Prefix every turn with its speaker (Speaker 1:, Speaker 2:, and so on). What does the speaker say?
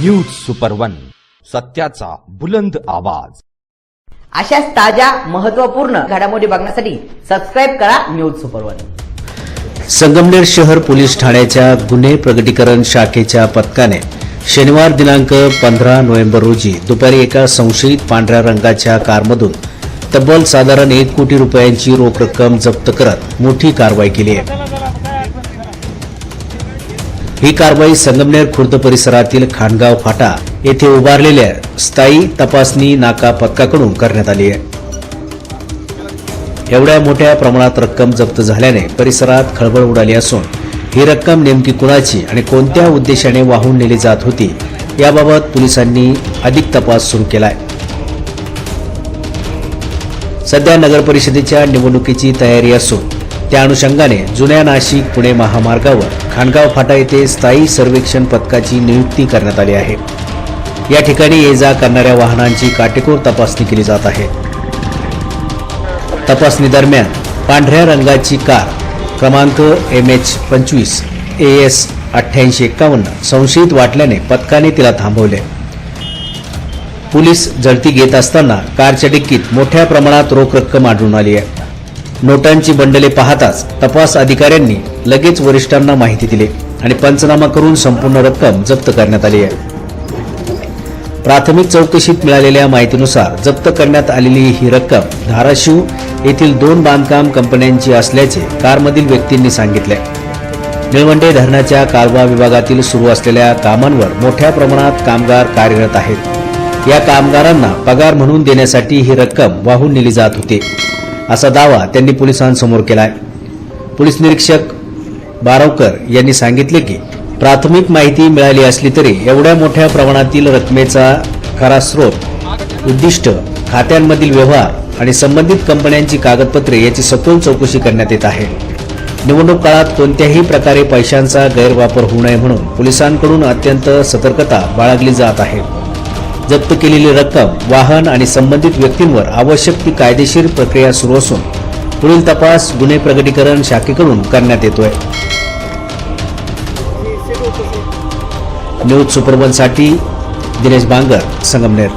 Speaker 1: News super one सत्याचा बुलंद आवाज.
Speaker 2: अशाच ताज्या महत्त्वपूर्ण घडामोडी बघण्यासाठी सबस्क्राईब करा न्यूज सुपर वन.
Speaker 3: संगमनेर शहर पोलीस ठाण्याच्या गुन्हे प्रगटीकरण शाखेच्या पथकाने शनिवार दिनांक पंधरा नोव्हेंबर रोजी दुपारी एका संशयित पांढऱ्या रंगाच्या कारमधून तब्बल साधारण एक कोटी रुपयांची रोख रक्कम जप्त करत मोठी कारवाई केली आहे. ही कारवाई संगमनेर खुर्द परिसरातील खाणगाव फाटा येथे उभारलेल्या स्थायी तपासणी नाका पथकाकडून करण्यात आली आहे. एवढ्या मोठ्या प्रमाणात रक्कम जप्त झाल्याने परिसरात खळबळ उडाली असून ही रक्कम नेमकी कुणाची आणि कोणत्या उद्देशाने वाहून नेली जात होती याबाबत पोलिसांनी अधिक तपास सुरू केलाय. सध्या नगरपरिषदेच्या निवडणुकीची तयारी असून त्या अनुषंगाने जुन्या नाशिक पुणे महामार्गावर खाणगाव फाटा येथे स्थायी सर्वेक्षण पथकाची नियुक्ती करण्यात आली आहे. या ठिकाणी ये जा करणाऱ्या वाहनांची काटेकोर तपासणी केली जात आहे. तपासणी दरम्यान पांढऱ्या रंगाची कार क्रमांक एम एच पंचवीस ए एस अठ्ठ्याऐंशी एक्कावन्न संशयित वाटल्याने पथकाने तिला थांबवले. पोलीस जळती घेत असताना कारच्या डिक्कीत मोठ्या प्रमाणात रोख रक्कम आढळून आली आहे. नोटांची बंडले पाहताच तपास अधिकाऱ्यांनी लगेच वरिष्ठांना माहिती दिली आणि पंचनामा करून संपूर्ण रक्कम जप्त करण्यात आली आहे. प्राथमिक चौकशीत मिळालेल्या माहितीनुसार जप्त करण्यात आलेली ही रक्कम धाराशिव येथील दोन बांधकाम कंपन्यांची असल्याचे कारमधील व्यक्तींनी सांगितले. निळवंडे धरणाच्या कारवा विभागातील सुरू असलेल्या कामांवर मोठ्या प्रमाणात कामगार कार्यरत आहेत. या कामगारांना पगार म्हणून देण्यासाठी ही रक्कम वाहून नेली जात होती. असा दावा त्यांनी पोलिसांसमोर केलाय. पोलीस निरीक्षक बारवकर यांनी सांगितले की प्राथमिक माहिती मिळाली असली तरी एवढ्या मोठ्या प्रमाणातील रकमेचा खरा स्रोत उद्दिष्ट खात्यांमधील व्यवहार आणि संबंधित कंपन्यांची कागदपत्रे याची सखोल चौकशी करण्यात येत आहे. निवडणूक काळात कोणत्याही प्रकारे पैशांचा गैरवापर होऊ नये म्हणून पोलिसांकडून अत्यंत सतर्कता बाळगली जात आहे. जप्त केलेली रक्कम वाहन आणि संबंधित व्यक्तींवर आवश्यक ती कायदेशीर प्रक्रिया सुरू असून पुढील तपास गुन्हे प्रगटीकरण शाखेकडून करण्यात येतोय. न्यूज सुपरवनसाठी दिनेश बांगर संगमनेर.